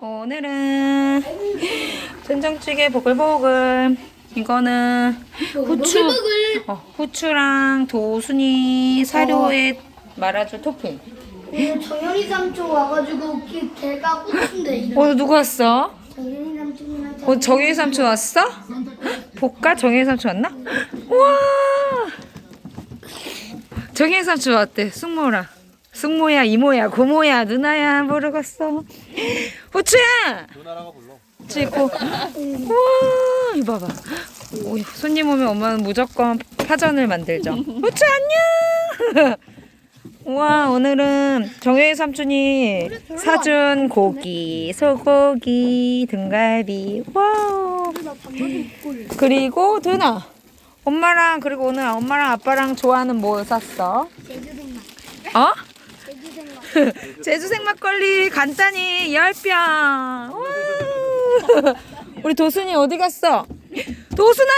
오늘은 된장찌개 보글보글. 이거는 후추. 어, 후추랑 도순이 사료에 말아준 토핑. 네, 정현이 삼촌 와가지고 걔, 걔가 후추인데 이름. 어, 누구 왔어? 정현이 삼촌이랑 어, 정혜이 삼촌 왔어? 볼까? 정혜이 삼촌 왔나? 우와! 정혜이 삼촌 왔대, 숙모랑. 숙모야, 이모야, 고모야, 누나야, 모르겠어. 후추야! 누나라고 불러. 찍고. 우와, 이거 봐봐. 오, 손님 오면 엄마는 무조건 파전을 만들죠. 후추 안녕! 우와, 오늘은 정혜이 삼촌이 사준 고기, 소고기, 등갈비. 와우. 그리고 누나. 엄마랑 그리고 오늘 엄마랑 아빠랑 좋아하는 뭐 샀어? 제주생만. 어? 제주생만. 제주 생 막걸리 간단히 10병. 와. 우리 도순이 어디 갔어? 도순아!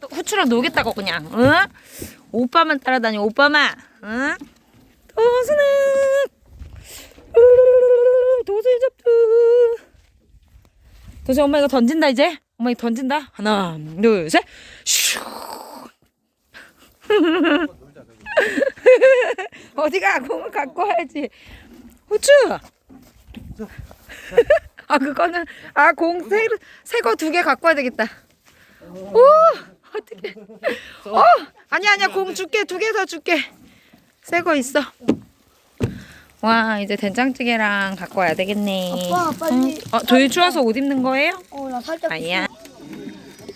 또 후추랑 녹였다고 그냥. 응? 오빠만 따라다녀. 오빠만. 응? 도순아! 도순이 잡두. 도순이 엄마 이거 던진다 이제. 엄마 이거 던진다. 하나, 둘, 셋. 슈. 어디가 공을 갖고 와야지. 후추. 아 그거는 아공새새거 두 개 갖고 와야 되겠다. 오 어떻게? 어 아니 아니야 공 줄게 두 개 더 줄게. 새 거 있어. 와 이제 된장찌개랑 갖고 와야 되겠네. 아빠, 빨리. 어 저희 추워서 옷 입는 거예요? 어, 나 살짝. 아니야.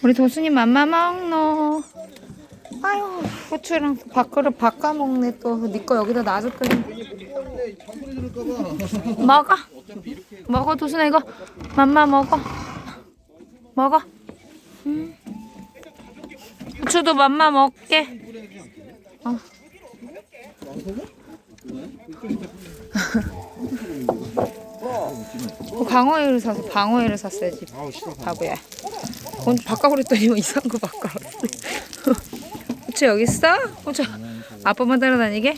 우리 도순이 맘마 먹노. 아유 후추랑 밥그릇 바꿔 먹네 또. 네 거 여기다 놔줬더니. 먹어. 먹어 도순아 이거. 맘마 먹어. 먹어. 음. 후추도 맘마 먹게. 어. 어, 방어회를 사서 방어회를 샀어야지. 바보야. 오늘 바꿔 그랬더니 뭐 이상한 거 바꿔. 호주 여기 있어? 호주 아빠만 따라다니게?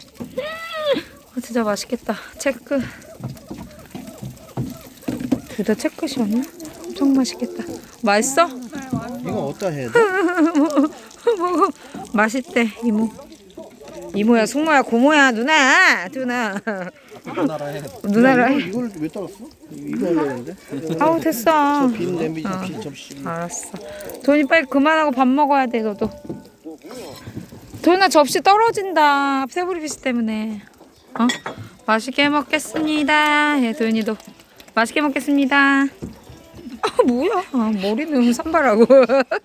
아, 진짜 맛있겠다. 체크. 둘 다 체크시었나? 엄청 맛있겠다. 맛있어? 이거 어디다 해야 돼? 먹어. 맛있대 이모. 이모야, 숙모야, 고모야, 누나, 누나. 누나라 해. 누나라 해. 이걸, 왜 따랐어? 이거 되는데? 아우 됐어. 빈 냄비 빈 접시. 알았어. 돈이 빨리 그만하고 밥 먹어야 돼 너도. 돈아 접시 떨어진다. 새우리비스 때문에. 어? 맛있게 먹겠습니다. 예, 도현이도 맛있게 먹겠습니다. 아 뭐야? 아, 머리는 산발하고.